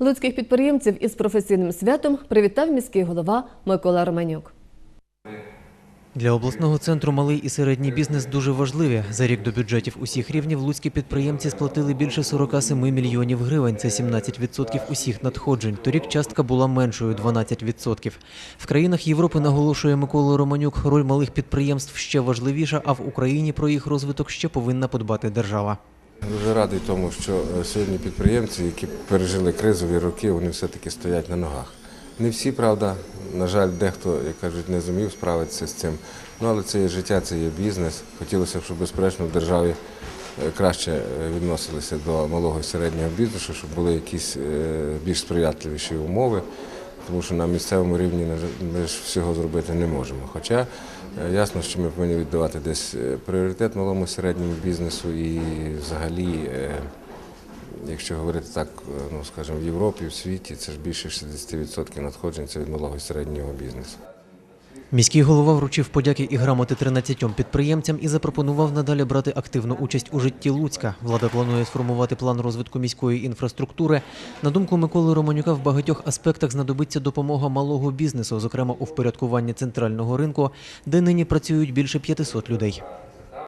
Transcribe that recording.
Луцьких підприємців із професійним святом привітав міський голова Микола Романюк. Для обласного центру малий і середній бізнес дуже важливі. За рік до бюджетів усіх рівнів луцькі підприємці сплатили більше 47 мільйонів гривень. Це 17% усіх надходжень. Торік частка була меншою 12%. В країнах Європи наголошує Микола Романюк. Роль малих підприємств ще важливіша, а в Україні про їх розвиток ще повинна подбати держава. Дуже радий тому, що е, сьогодні підприємці, які пережили кризові роки, вони все-таки стоять на ногах. Не всі, правда, на жаль, дехто, як кажуть, не зумів справитися з цим. Ну, але це є життя, це є бізнес. Хотілося б, щоб безперечно в державі е, краще е, відносилися до малого і середнього бізнесу, щоб були якісь більш сприятливіші умови, тому що на місцевому рівні ми ж всього зробити не можемо. Хоча е, ясно, що ми повинні віддавати десь е, пріоритет малому середньому бізнесу і взагалі. е, Якщо говорити так, ну скажімо, в Європі, в світі, це ж більше 60% надходжень це від малого і середнього бізнесу. Міський голова вручив подяки і грамоти 13 підприємцям і запропонував надалі брати активну участь у житті Луцька. Влада планує сформувати план розвитку міської інфраструктури. На думку Миколи Романюка, в багатьох аспектах знадобиться допомога малого бізнесу, зокрема у впорядкуванні центрального ринку, де нині працюють більше 500 людей.